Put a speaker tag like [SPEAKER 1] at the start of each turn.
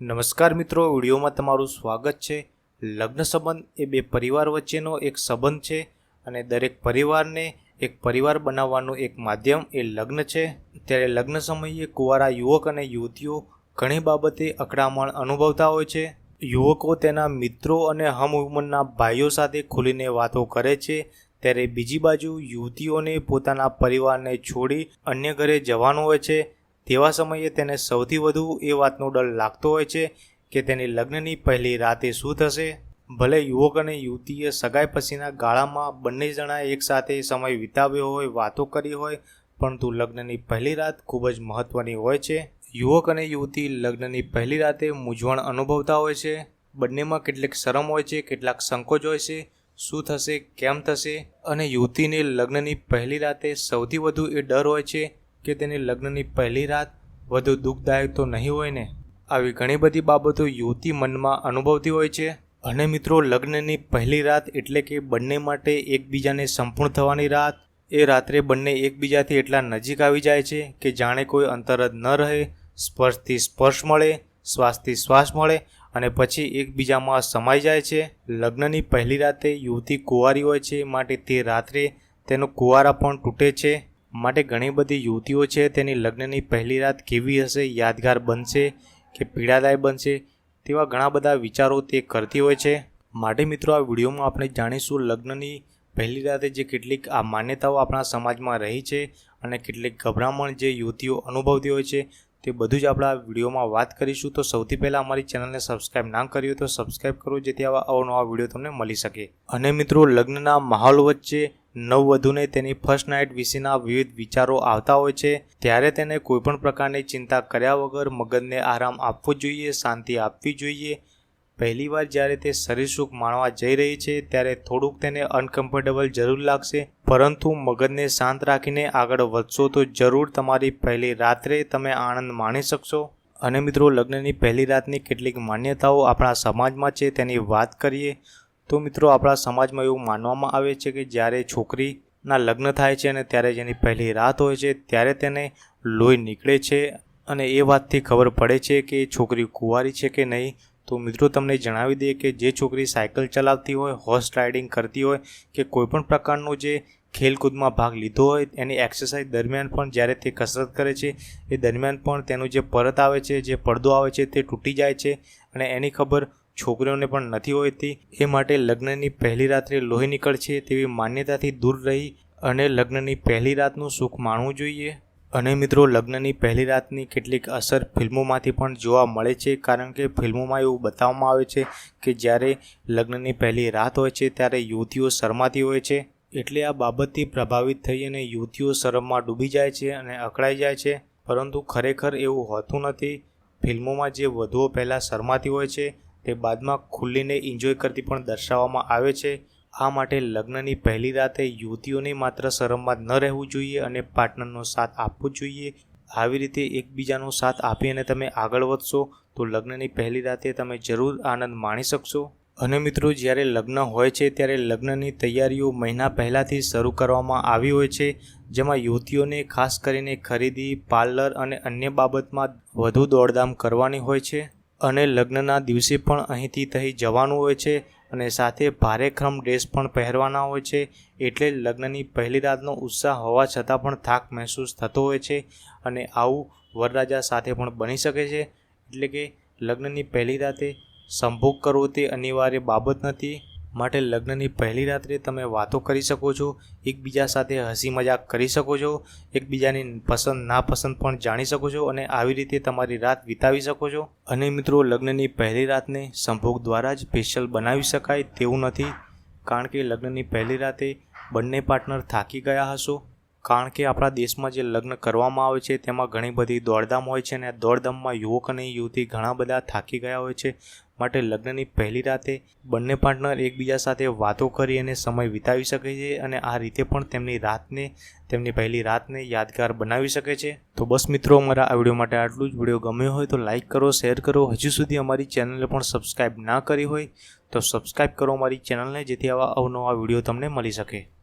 [SPEAKER 1] નમસ્કાર મિત્રો, વિડીયોમાં તમારું સ્વાગત છે. લગ્ન સંબંધ એ બે પરિવાર વચ્ચેનો એક સંબંધ છે અને દરેક પરિવારને એક પરિવાર બનાવવાનું એક માધ્યમ એ લગ્ન છે. ત્યારે લગ્ન સમયે કુંવારા યુવક અને યુવતીઓ ઘણી બાબતે અકળામણ અનુભવતા હોય છે. યુવકો તેના મિત્રો અને હમઉમરના ભાઈઓ સાથે ખુલીને વાતો કરે છે. ત્યારે બીજી બાજુ યુવતીઓને પોતાના પરિવારને છોડી અન્ય ઘરે જવાનું હોય છે. તેવા સમયે તેને સૌથી વધુ એ વાતનો ડર લાગતો હોય છે કે તેની લગ્નની પહેલી રાતે શું થશે? ભલે યુવક અને યુવતીએ સગાઈ પછીના ગાળામાં બંને જણા એકસાથે સમય વિતાવ્યો હોય, વાતો કરી હોય, પરંતુ લગ્નની પહેલી રાત ખૂબ જ મહત્ત્વની હોય છે. યુવક અને યુવતી લગ્નની પહેલી રાતે મૂંઝવણ અનુભવતા હોય છે. બંનેમાં કેટલીક શરમ હોય છે, કેટલાક સંકોચ હોય છે. શું થશે, કેમ થશે? અને યુવતીને લગ્નની પહેલી રાતે સૌથી વધુ એ ડર હોય છે કે તેની લગ્નની પહેલી રાત વધુ દુઃખદાયક તો નહીં હોય ને? આવી ઘણી બધી બાબતો યુવતી મનમાં અનુભવતી હોય છે. અને મિત્રો, લગ્નની પહેલી રાત એટલે કે બંને માટે એકબીજાને સંપૂર્ણ થવાની રાત. એ રાત્રે બંને એકબીજાથી એટલા નજીક આવી જાય છે કે જાણે કોઈ અંતર જ ન રહે, સ્પર્શથી સ્પર્શ મળે, શ્વાસથી શ્વાસ મળે અને પછી એકબીજામાં સમાઈ જાય છે. લગ્નની પહેલી રાતે યુવતી કુંવારી હોય છે માટે તે રાત્રે તેનું કુંવારા પણ તૂટે છે. માટે ઘણી બધી યુવતીઓ છે, તેની લગ્નની પહેલી રાત કેવી હશે, યાદગાર બનશે કે પીડાદાય બનશે, તેવા ઘણા બધા વિચારો તે કરતી હોય છે. માટે મિત્રો, આ વિડીયોમાં આપણે જાણીશું લગ્નની પહેલી રાતે જે કેટલીક આ માન્યતાઓ આપણા સમાજમાં રહી છે અને કેટલીક ગભરામણ જે યુવતીઓ અનુભવતી હોય છે, તે બધું જ આપણે વિડીયોમાં વાત કરીશું. તો સૌથી પહેલાં અમારી ચેનલને સબસ્ક્રાઈબ ના કરી હોય તો સબસ્ક્રાઈબ કરો, જેથી આવા અવનવા વીડિયો તમને મળી શકે. અને મિત્રો, લગ્નના માહોલ વચ્ચે નવવધુને તેની ફર્સ્ટ નાઇટ વિશેના વિવિધ વિચારો આવતા હોય છે. ત્યારે તેને કોઈપણ પ્રકારની ચિંતા કર્યા વગર મગજને આરામ આપવો જોઈએ, શાંતિ આપવી જોઈએ. પહેલીવાર જ્યારે તે શરીર સુખ માણવા જઈ રહી છે, ત્યારે થોડુંક તેને અનકમ્ફર્ટેબલ જરૂર લાગશે. પરંતુ મગજને શાંત રાખીને આગળ વધશો તો જરૂર તમારી પહેલી રાત્રે તમે આનંદ માણી શકશો. અને મિત્રો, લગ્નની પહેલી રાતની કેટલીક માન્યતાઓ આપણા સમાજમાં છે, તેની વાત કરીએ. તો મિત્રો, આપણા સમાજમાં એવું માનવામાં આવે છે કે જ્યારે છોકરીના લગ્ન થાય છે અને ત્યારે જેની પહેલી રાત હોય છે, ત્યારે તેને લોહી નીકળે છે અને એ વાતથી ખબર પડે છે કે છોકરી કુંવારી છે કે નહીં. તો મિત્રો, તમને જણાવી દઈએ કે જે છોકરી સાયકલ ચલાવતી હોય, હોર્સ રાઇડિંગ કરતી હોય કે કોઈપણ પ્રકારનો જે ખેલકૂદમાં ભાગ લીધો હોય, એની એક્સરસાઇઝ દરમિયાન પણ જ્યારે તે કસરત કરે છે, એ દરમિયાન પણ તેનું જે પરત આવે છે, જે પડદો આવે છે, તે તૂટી જાય છે અને એની ખબર છોકરીઓને પણ નથી હોતી. એ માટે લગ્નની પહેલી રાત્રે લોહી નીકળશે તેવી માન્યતાથી દૂર રહી અને લગ્નની પહેલી રાતનું સુખ માણવું જોઈએ. અને મિત્રો, લગ્નની પહેલી રાતની કેટલીક અસર ફિલ્મોમાંથી પણ જોવા મળે છે, કારણ કે ફિલ્મોમાં એવું બતાવવામાં આવે છે કે જ્યારે લગ્નની પહેલી રાત હોય છે, ત્યારે યુવતીઓ શરમાતી હોય છે. એટલે આ બાબતથી પ્રભાવિત થઈ અને યુવતીઓ શરમમાં ડૂબી જાય છે અને અકળાઈ જાય છે. પરંતુ ખરેખર એવું હોતું નથી. ફિલ્મોમાં જે વધુઓ પહેલાં શરમાતી હોય છે તે બાદમાં ખુલ્લીને એન્જોય કરતી પણ દર્શાવવામાં આવે છે. આ માટે લગ્નની પહેલી રાતે યુવતીઓને માત્ર શરમમાં ન રહેવું જોઈએ અને પાર્ટનરનો સાથ આપવો જોઈએ. આવી રીતે એકબીજાનો સાથ આપી અને તમે આગળ વધશો, તો લગ્નની પહેલી રાતે તમે જરૂર આનંદ માણી શકશો. અને મિત્રો, જ્યારે લગ્ન હોય છે, ત્યારે લગ્નની તૈયારીઓ મહિના પહેલાંથી શરૂ કરવામાં આવી હોય છે, જેમાં યુવતીઓને ખાસ કરીને ખરીદી, પાર્લર અને અન્ય બાબતમાં વધુ દોડધામ કરવાની હોય છે. અને લગ્નના દિવસે પણ અહીંથી તહીં જવાનું હોય છે અને સાથે ભારેખમ ડ્રેસ પણ પહેરવાના હોય છે. એટલે લગ્નની પહેલી રાતનો ઉત્સાહ હોવા છતાં પણ થાક મહેસૂસ થતો હોય છે અને આવું વરરાજા સાથે પણ બની શકે છે. એટલે કે લગ્નની પહેલી રાતે સંભોગ કરવો તે અનિવાર્ય બાબત નથી. માટે લગ્નની પહેલી રાત્રે તમે વાતો કરી શકો છો, એકબીજા સાથે હસી મજાક કરી શકો છો, એકબીજાની પસંદ, નાપસંદ પણ જાણી શકો છો અને આવી રીતે તમારી રાત વિતાવી શકો છો. અને મિત્રો, લગ્નની પહેલી રાતને સંભોગ દ્વારા જ સ્પેશિયલ બનાવી શકાય તેવું નથી, કારણ કે લગ્નની પહેલી રાતે બંને પાર્ટનર થાકી ગયા હશો. કારણ કે આપણા દેશમાં જે લગ્ન કરવામાં આવે છે, તેમાં ઘણી બધી દોડધામ હોય છે અને દોડધામમાં યુવક અને યુવતી ઘણા બધા થાકી ગયા હોય છે. માટે લગ્નની પહેલી રાતે બંને પાર્ટનર એકબીજા સાથે વાતો કરી અને સમય વિતાવી શકે છે અને આ રીતે પણ તેમની રાતને, તેમની પહેલી રાતને યાદગાર બનાવી શકે છે. તો બસ મિત્રો, અમારા આ વીડિયો માટે આટલું જ. વીડિયો ગમ્યો હોય તો લાઇક કરો, શેર કરો. હજુ સુધી અમારી ચેનલને પણ સબસ્ક્રાઈબ ના કરી હોય તો સબસ્ક્રાઈબ કરો અમારી ચેનલને, જેથી આવા અવનવા વીડિયો તમને મળી શકે.